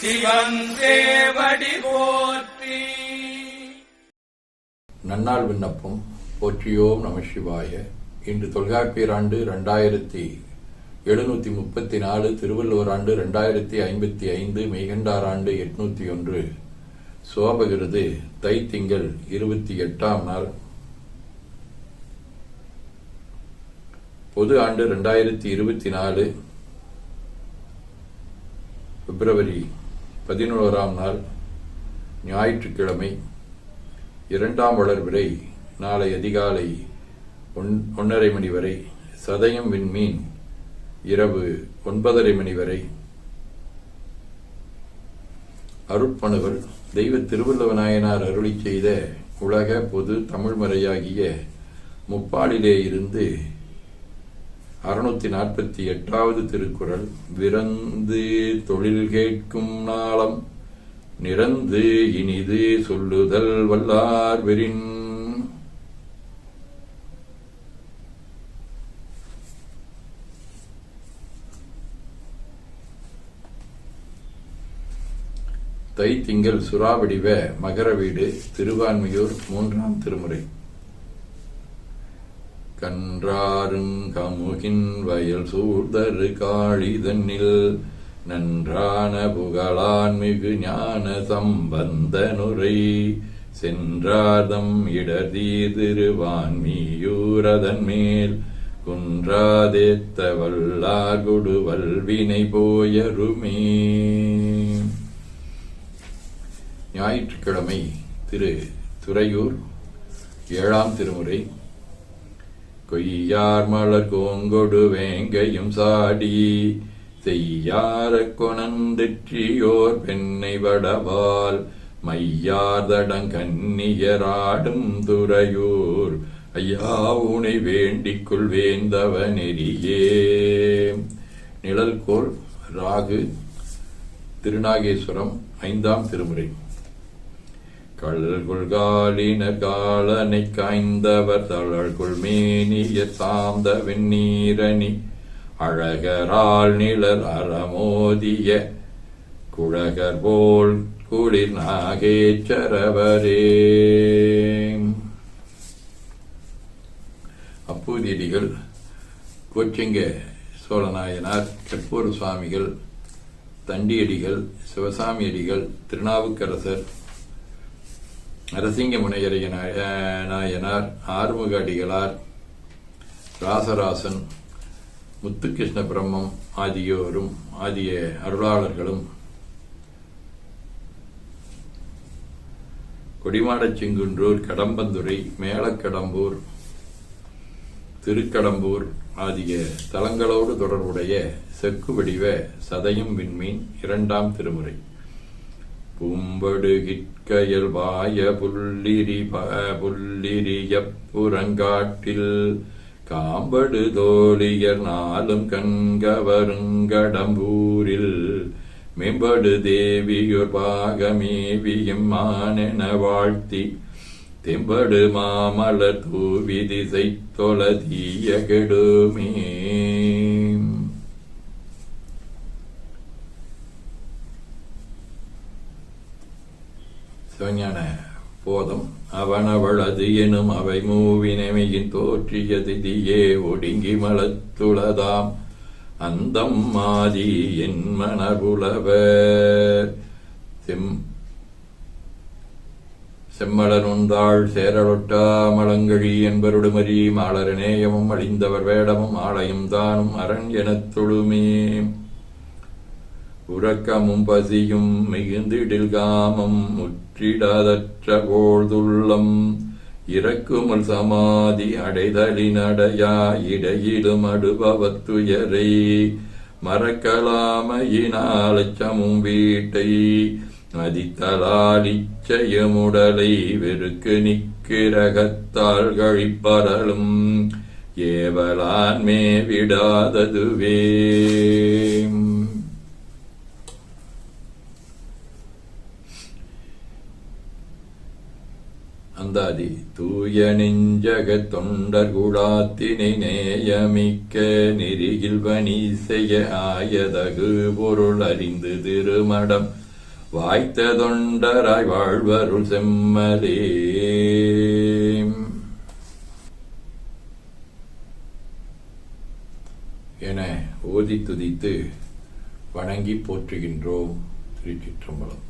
சிவன் போற்றி. நன்னாள் விண்ணப்பம் போற்றியோம் நம சிவாய. இன்று தொல்காப்பியர் ஆண்டு ரெண்டாயிரத்தி எழுநூத்தி முப்பத்தி நாலு திருவள்ளுவர் ஆண்டு ரெண்டாயிரத்தி ஐம்பத்தி ஐந்து மெய்கண்டார் ஆண்டு எட்நூத்தி ஒன்று. சோபகிருது தை திங்கள் இருபத்தி எட்டாம் நாள். பொது ஆண்டு ரெண்டாயிரத்தி இருபத்தி நாலு பிப்ரவரி பதினோராம் நாள் ஞாயிற்றுக்கிழமை இரண்டாம் வளர்பிறை நாளை அதிகாலை ஒன்- ஒன்றரை மணி வரை சதயம் விண்மீன் இரவு ஒன்பதரை மணி வரை. அருட்பணுவர் தெய்வ திருவள்ளுவநாயனார் அருளி செய்த உலக பொது தமிழ்மறையாகிய முப்பாலிலே இருந்து அறுநூத்தி நாற்பத்தி எட்டாவது திருக்குறள் விரந்து தொழில் கேட்கும் நாளம் நிறந்து இனிது சொல்லுதல் வல்லார் வெறின் தை திங்கள் சுறாவடிவ மகர வீடு திருவான்மையூர் மூன்றாம் திருமுறை. கன்றாருங்கமுகின் வயல் சூர்தரு காளிதன்னில் நன்றான புகழான் மிகு ஞான சம்பந்தனுரை. சென்றார்தம் இடதீர் திருவான்மியூரதன் மேல் குன்றாதேத்த வல்லார் கொடுவல் வினை போயருமே. ஞாயிற்றுக்கிழமை திரு துறையூர் ஏழாம் திருமுறை கொய்யார் மலர் கோங்கொடு வேங்கையும் சாடி செய்யார கொணந்திற்றியோர் பெண்ணை வடவால் மையார்தடங் கன்னியராடும் துறையூர் ஐயா உனை வேண்டிக் கொள்வேந்தவ நெறியே நிழல்கோள் ராகு திருநாகேஸ்வரம் ஐந்தாம் திருமுறை. கல்குல்காலின காலனை காய்ந்தவர் தளழ்குள் மேனிய சார்ந்த வெந்நீரணி. அழகரால் நிழல் அறமோதிய குழகர் போல் குளிர் நாகேச்சரவரே. அப்பூதியடிகள் கோச்செங்க சோழநாயனார் கற்பூர சுவாமிகள் தண்டியடிகள் சிவசாமியடிகள் திருநாவுக்கரசர் நரசிங்க முனையரைய நாயனார் ஆறுமுக அடிகளார் ராசராசன் முத்துகிருஷ்ண பிரம்மம் ஆகியோரும் ஆகிய அருளாளர்களும் கொடிமாடச் செங்குன்றூர் கடம்பந்துறை மேலக்கடம்பூர் திருக்கடம்பூர் ஆகிய தலங்களோடு தொடர்புடைய செக்கு வடிவ சதயம் விண்மீன் இரண்டாம் திருமுறை. பூம்படு வாய புல்லிரி ப- புறங்காட்டில் காம்படு தோழியர் நாளும் கண்கவருங்கடம்பூரில் மேம்படு தேவியுர் பாகமேவியும் மானென வாழ்த்தி தெம்படு மாமலர் தூவி திசை தொலதீய கெடுமே. சிவஞான போதம். அவனவளது எனும் அவை மூவினைமையின் தோற்றிய திதியே ஒடுங்கி மலத்துளதாம் அந்தம் மாதி என் மணபுலவர் செம் செம்மலனுந்தாள் சேரலொட்டா மலங்கழி என்பருடுமரி மாளரநேயமும் அழிந்தவர் வேடமும் ஆலயம் தானும் அரண் எனத் தொழுமே. உறக்கமும் பசியும் மிகுந்திடில் காமம் முற்றிடாதற்ற போழ்துள்ளம் இறக்குமல் சமாதி அடைதலினடையா இடையிலும் அடுபவத்துயரை. மறக்கலாமையினால் அச்சமும் வீட்டை மதித்தலாலிச்சயமுடலை வெறுக்கு நிக்கிறகத்தால் கழிப்பரலும் ஏவலான்மே விடாததுவே. அந்தாதி தூய நெஞ்சக தொண்டர் குழாத்தினை நேயமிக்க நெறியில் பணி செய்ய ஆயதகு பொருள் அறிந்து திருமடம் வாய்த்த தொண்டராய் வாழ்வருள் செம்மலே. என ஓதி துதித்து வணங்கி போற்றுகின்றோம் திருச்சிற்றம்பலம்.